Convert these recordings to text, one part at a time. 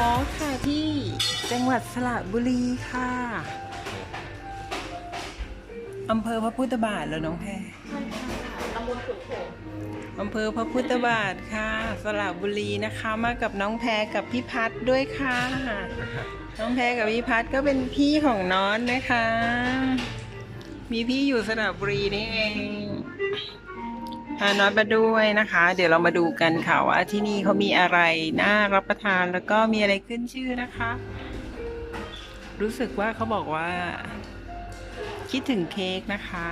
ทวอล์กค่ะที่จังหวัดสระบุรีค่ะอำเภอพระพุทธบาทแล้วน้องแพรตำบลขุนโขงอำเภอพระพุทธบาทค่ะ สระบุรีนะคะ มากับน้องแพรกับพี่พัดด้วยค่ะ น้องแพรกับพี่พัดก็เป็นพี่ของน้อนนะคะ มีพี่อยู่สระบุรีนี่เอง พาน้อยมาด้วยนะคะ เดี๋ยวเรามาดูกันค่ะว่าที่นี่เขามีอะไรน่ารับประทานแล้วก็มีอะไรขึ้นชื่อนะคะ รู้สึกว่าเขาบอกว่า คิดถึงเค้กนะคะ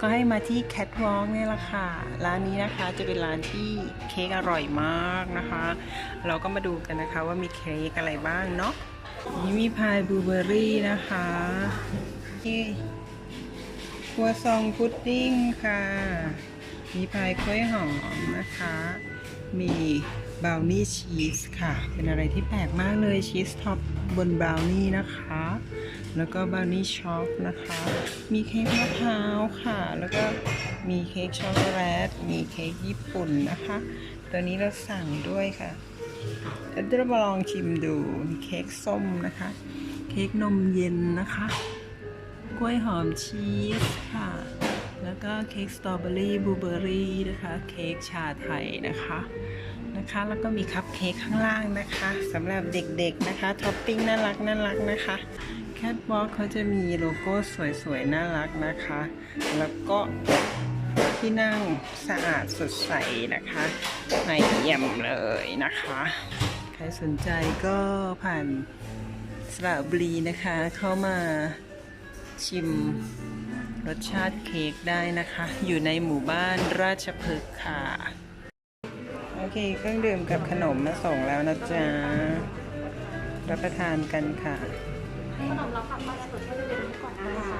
ก็ให้มาที่แคทวอล์กเนี่ยแหละค่ะ ร้านนี้นะคะจะเป็นร้านที่เค้กอร่อยมากนะคะ เราก็มาดูกันนะคะว่ามีเค้กอะไรบ้างเนาะนี่มีพายบลูเบอร์รี่นะคะที่ครัวซองพุดดิ้งค่ะ มีพายกล้วยหอมนะคะ มีบราวนี่ชีสค่ะ เป็นอะไรที่แปลกมากเลยชีสท็อปบนบราวนี่นะคะ แล้วก็บราวนี่ช็อกนะคะ มีเค้กมะพร้าวค่ะ แล้วก็มีเค้กช็อกโกแลต มีเค้กญี่ปุ่นนะคะ ตัวนี้เราสั่งด้วยค่ะเดี๋ยวเรามาลองชิมดูมีเค้กส้มนะคะ เค้กนมเย็นนะคะ กล้วยหอมชีสค่ะ แล้วก็เค้กสตรอเบอรี่บลูเบอรี่นะคะเค้กชาไทยนะคะนะคะแล้วก็มีคัพเค้กข้างล่างนะคะสำหรับเด็กๆนะคะท็อปปิ้งน่ารักน่ารักนะคะแคทวอล์กเขาจะมีโลโก้สวยๆน่ารักนะคะ แล้วก็ที่นั่งสะอาดสดใสนะคะไม่เยี่ยมเลยนะคะ ใครสนใจก็ผ่านสระบุรีนะคะ เข้ามาชิม รสชาติเค้กได้นะคะ อยู่ในหมู่บ้านราชพฤกษ์ค่ะ โอเคเครื่องดื่มกับขนมมาส่งแล้วนะจ๊ะ รับประทานกันค่ะขนมเราค่ะป้าจะเปิดให้ดูก่อนนะคะ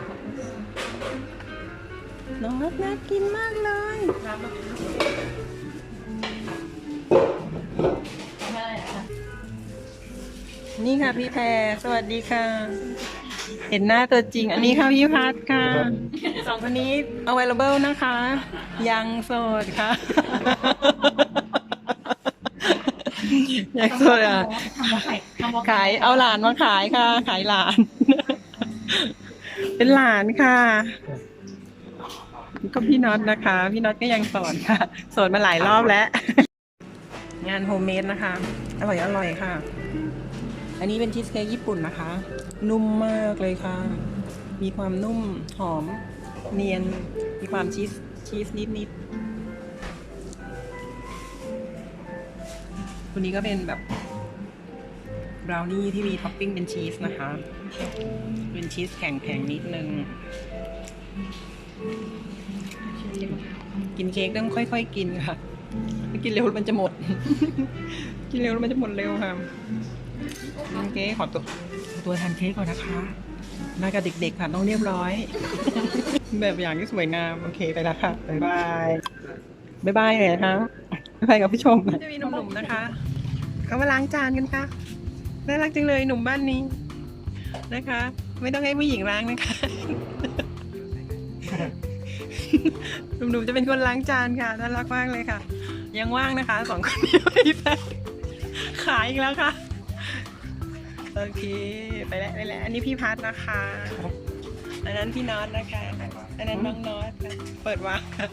น้องนัดน่ากินมากเลยนี่ค่ะพี่แพรสวัสดีค่ะ เห็นหน้าตัวจริง อันนี้ค่ะพี่พัดค่ะสองคนนี้ available นะคะ ยังโสดค่ะ ยังโสดอะทำมาขายทำมาขายเอาหลานมาขายค่ะ ขายหลาน เป็นหลานค่ะ ก็พี่น็อตนะคะ พี่น็อตก็ยังโสอนค่ะโสอนมาหลายรอบแล้ว งานโฮมเมดนะคะ อร่อยอร่อยค่ะ อันนี้เป็นชีสเค้กญี่ปุ่นนะคะ นุ่มมากเลยค่ะ มีความนุ่มหอมเนียน มีความชีสชีสนิดนิดๆตัวนี้ก็เป็นแบบบราวนี่ที่มีท็อปปิ้งเป็นชีสนะคะ เป็นชีสแข็งๆนิดนึง กินเค้กต้องค่อย ๆ กินค่ะ กินเร็วมันจะหมด กินเร็วมันจะหมดเร็วค่ะ โอเคขอตัวขอตัวทานเค้กก่อนนะคะ มากับเด็กๆค่ะต้องเรียบร้อย แบบอย่างที่สวยงาม โอเคไปแล้วค่ะบ๊ายบายบ๊ายบายเลยนะคะบ๊ายบายกับผู้ชมจะมีหนุ่มๆนะคะเขามาล้างจานกันค่ะน่ารักจังเลยหนุ่มบ้านนี้นะคะ ไม่ต้องให้ผู้หญิงล้างนะคะหนุ่มๆจะเป็นคนล้างจานค่ะน่ารักมากเลยค่ะ ยังว่างนะคะสองคนนี้ไม่แพ้ขายอีกแล้วค่ะ โอเคไปแล้วไปแล้วอันนี้พี่พัดนะคะ อันนั้นพี่น็อตนะคะ อันนั้นน้องน็อตค่ะเปิดวางค่ะ